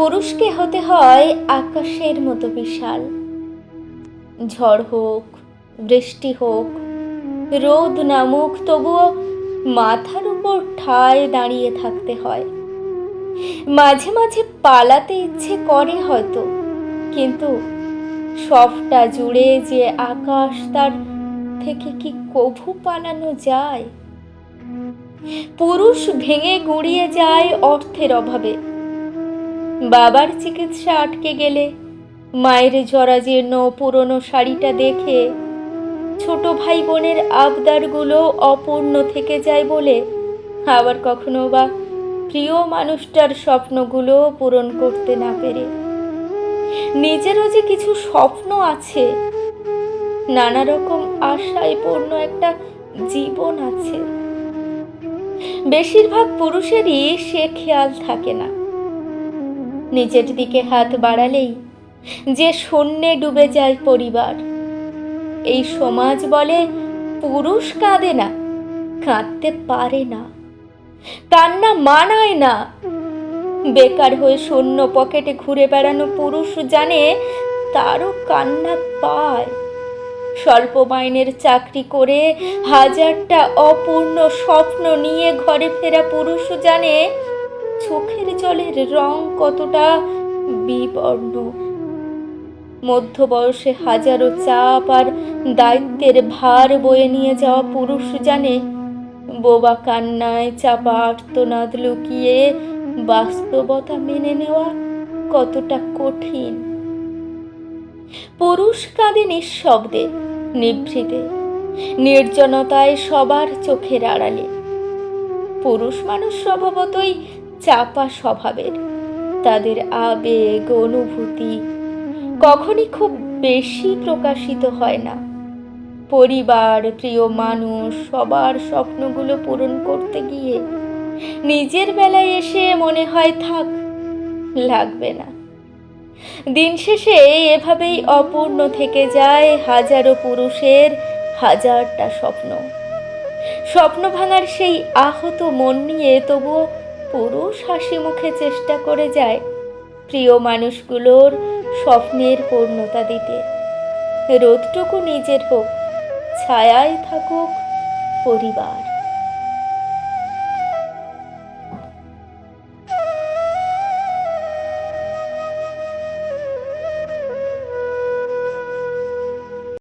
পুরুষকে হতে হয় আকাশের মতো বিশাল। ঝড় হোক, বৃষ্টি হোক, রোদ নামুক, তবুও মাথার উপর ঠায় দাঁড়িয়ে থাকতে হয়। মাঝে মাঝে পালাতে ইচ্ছে করে হয়তো, কিন্তু সবটা জুড়ে যে আকাশ, তার থেকে কি কভু পালানো যায়? পুরুষ ভেঙে গুঁড়িয়ে যায় অর্থের অভাবে। বাবার চিকিৎসা আটকে গেলে, মায়ের জরাজীর্ণ পুরনো শাড়িটা দেখে ছোট ভাই বোনের আবদারগুলো অপূর্ণ থেকে যায় বলে আবার কখনো বা প্রিয় মানুষটার স্বপ্নগুলো পূরণ করতে না পেরে। নিজেরও যে কিছু স্বপ্ন আছে নানা রকম আশায় পূর্ণ একটা জীবন আছে। বেশিরভাগ পুরুষেরই সে খেয়াল থাকে না। নিজের দিকে হাত বাড়ালেই যে শূন্যে ডুবে যায় পরিবার। এই সমাজ বলে, পুরুষ কাঁদে না, কাঁদতে পারে না কান্না মানায় না। বেকার হয়ে শূন্য পকেটে ঘুরে বেড়ানো পুরুষ জানে, তারও কান্না পায়। স্বল্প মাইনের চাকরি করে হাজারটা অপূর্ণ স্বপ্ন নিয়ে ঘরে ফেরা পুরুষ জানে চোখের জলের রং কতটা বিবর্ণ। মধ্য বয়সে হাজারো চাপ আর দায়িত্বের ভার বয়ে নিয়ে যাওয়া পুরুষ জানে, বোবা কান্নায় চাপা আর্তনাদ লুকিয়ে বাস্তবতা মেনে নেওয়া কতটা কঠিন। পুরুষ কাঁদে নিঃশব্দে, নিভৃতে, নির্জনতায় সবার চোখের আড়ালে। পুরুষ মানুষ স্বভাবতই চাপা স্বভাবের। তাদের আবেগ, অনুভূতি কখনই খুব বেশি প্রকাশিত হয় না। পরিবার, প্রিয় মানুষ, সবার স্বপ্নগুলো পূরণ করতে গিয়ে নিজের বেলায় এসে মনে হয়, থাক, লাগবে না। দিন শেষে এভাবেই অপূর্ণ থেকে যায় হাজারো পুরুষের হাজারটা স্বপ্ন। স্বপ্ন ভাঙার সেই আহত মন নিয়ে তবুও পুরুষ হাসি মুখে চেষ্টা করে যায় প্রিয় মানুষগুলোর স্বপ্নের পূর্ণতা দিতে। রোদটুকু নিজের হোক, ছায়ায় থাকুক পরিবার।